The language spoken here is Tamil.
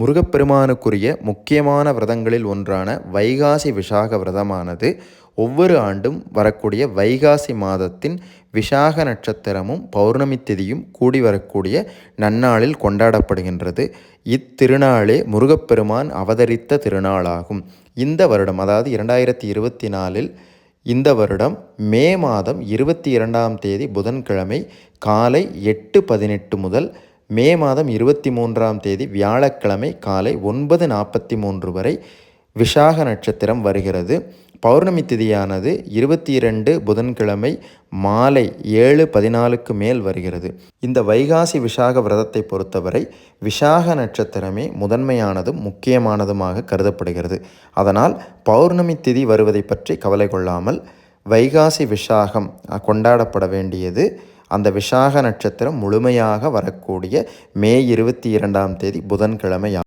முருகப்பெருமானுக்குரிய முக்கியமான விரதங்களில் ஒன்றான வைகாசி விசாக விரதமானது ஒவ்வொரு ஆண்டும் வரக்கூடிய வைகாசி மாதத்தின் விசாக நட்சத்திரமும் பௌர்ணமி திதியும் கூடி வரக்கூடிய நன்னாளில் கொண்டாடப்படுகின்றது. இத்திருநாளே முருகப்பெருமான் அவதரித்த திருநாளாகும். இந்த வருடம் அதாவது இரண்டாயிரத்தி இருபத்தி நாலில் இந்த வருடம் மே மாதம் இருபத்தி இரண்டாம் தேதி புதன்கிழமை காலை எட்டு பதினெட்டு முதல் மே மாதம் இருபத்தி மூன்றாம் தேதி வியாழக்கிழமை காலை ஒன்பது நாற்பத்தி மூன்று வரை விஷாக நட்சத்திரம் வருகிறது. பௌர்ணமி திதியானது இருபத்தி இரண்டு புதன்கிழமை மாலை ஏழு பதினாலுக்கு மேல் வருகிறது. இந்த வைகாசி விஷாக விரதத்தை பொறுத்தவரை விஷாக நட்சத்திரமே முதன்மையானதும் முக்கியமானதுமாக கருதப்படுகிறது. அதனால் பௌர்ணமி திதி வருவதை பற்றி கவலை கொள்ளாமல் வைகாசி விஷாகம் கொண்டாடப்பட வேண்டியது அந்த விசாக நட்சத்திரம் முழுமையாக வரக்கூடிய மே இருபத்தி இரண்டாம் தேதி புதன்கிழமை